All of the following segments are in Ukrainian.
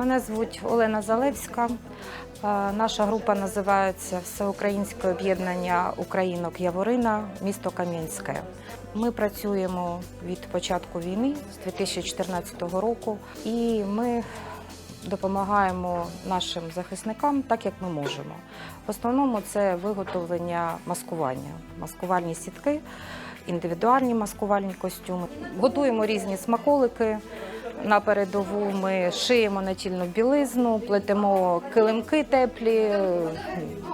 Мене звуть Олена Залевська. Е, Наша група називається Всеукраїнське об'єднання Українок Яворина, місто Кам'янське. Ми працюємо від початку війни з 2014 року, і ми допомагаємо нашим захисникам так, як ми можемо. В основному це виготовлення маскування, маскувальні сітки, індивідуальні маскувальні костюми. Готуємо різні смаколики. На передову ми шиємо натільну білизну, плетемо килимки теплі,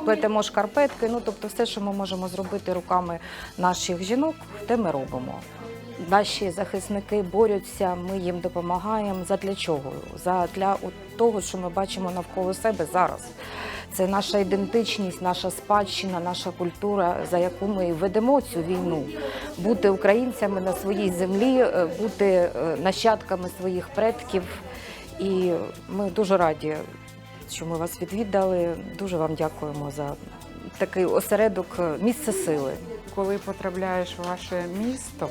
плетемо шкарпетки. Ну тобто, все, що ми можемо зробити руками наших жінок, те ми робимо. Наші захисники борються, ми їм допомагаємо. Задля чого? Задля от того, що ми бачимо навколо себе зараз. Це наша ідентичність, наша спадщина, наша культура, за яку ми ведемо цю війну. Бути українцями на своїй землі, е, бути е, нащадками своїх предків. І ми дуже раді, що ми вас відвідали. Дуже вам дякуємо за такий осередок, е, місце сили. Коли потрапляєш в ваше місто,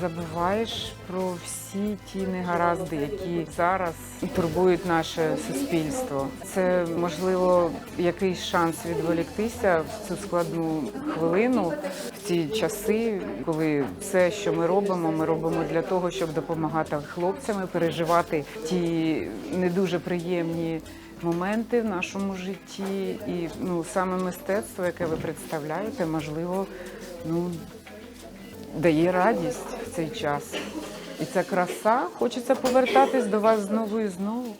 забуваєш про всі ті негаразди, які зараз турбують наше суспільство. Це можливо якийсь шанс відволіктися в цю складну хвилину, в ці часи, коли все, що ми робимо, ми робимо для того, щоб допомагати хлопцям переживати ті не дуже приємні. Моменти в нашому житті, і ну саме мистецтво, яке ви представляєте, можливо, ну дає радість цей час. І ця краса хочеться повертатись до вас знову і знову.